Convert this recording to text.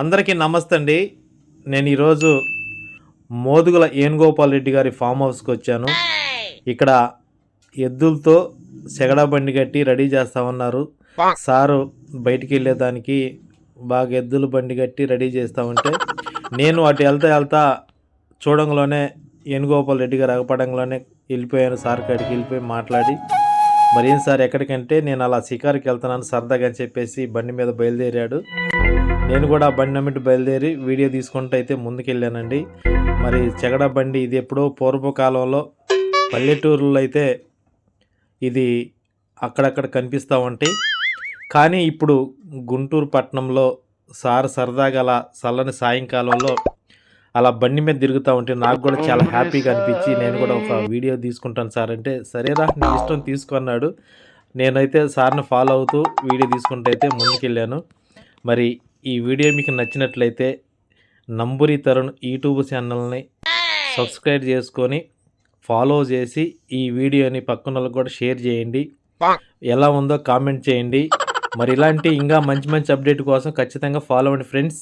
అందరికీ నమస్తే అండి. నేను ఈరోజు మోదుగుల ఏనుగోపాల్ రెడ్డి గారి ఫామ్ హౌస్కి వచ్చాను. ఇక్కడ ఎద్దులతో సెగడా బండి కట్టి రెడీ చేస్తా ఉన్నారు సారు బయటికి వెళ్ళేదానికి బాగా ఎద్దుల బండి కట్టి రెడీ చేస్తూ ఉంటే నేను అటు వెళ్తా వెళ్తా చూడంలోనే ఏనుగోపాల్ రెడ్డి గారు అగపడంలోనే వెళ్ళిపోయాను. సార్ కాడికి వెళ్ళిపోయి మాట్లాడి మరి ఏం సార్ ఎక్కడికంటే నేను అలా షికారుకి వెళ్తున్నాను సరదాగా అని చెప్పేసి బండి మీద బయలుదేరాడు. నేను కూడా ఆ బండి నమ్మిటి బయలుదేరి వీడియో తీసుకుంటూ అయితే ముందుకెళ్ళానండి. మరి చెగడ బండి ఇది ఎప్పుడో పూర్వకాలంలో పల్లెటూరులో అయితే ఇది అక్కడక్కడ కనిపిస్తూ ఉంటాయి కానీ ఇప్పుడు గుంటూరు పట్టణంలో సార్ సరదాగా అలా చల్లని సాయంకాలంలో అలా బండి మీద తిరుగుతూ ఉంటే నాకు కూడా చాలా హ్యాపీగా అనిపించి నేను కూడా ఒక వీడియో తీసుకుంటాను సార్ అంటే సరేరా నీ ఇష్టం తీసుకున్నాడు నేనైతే సార్ని ఫాలో అవుతూ వీడియో తీసుకుంటూ అయితే ముందుకెళ్ళాను. మరి ఈ వీడియో మీకు నచ్చినట్లయితే నంబురి తరుణ్ యూట్యూబ్ ఛానల్ని సబ్స్క్రైబ్ చేసుకొని ఫాలో చేసి ఈ వీడియోని పక్కన వాళ్ళకి కూడా షేర్ చేయండి. ఎలా ఉందో కామెంట్ చేయండి. మరి ఇలాంటి ఇంకా మంచి మంచి అప్డేట్ కోసం ఖచ్చితంగా ఫాలో అవ్వండి ఫ్రెండ్స్.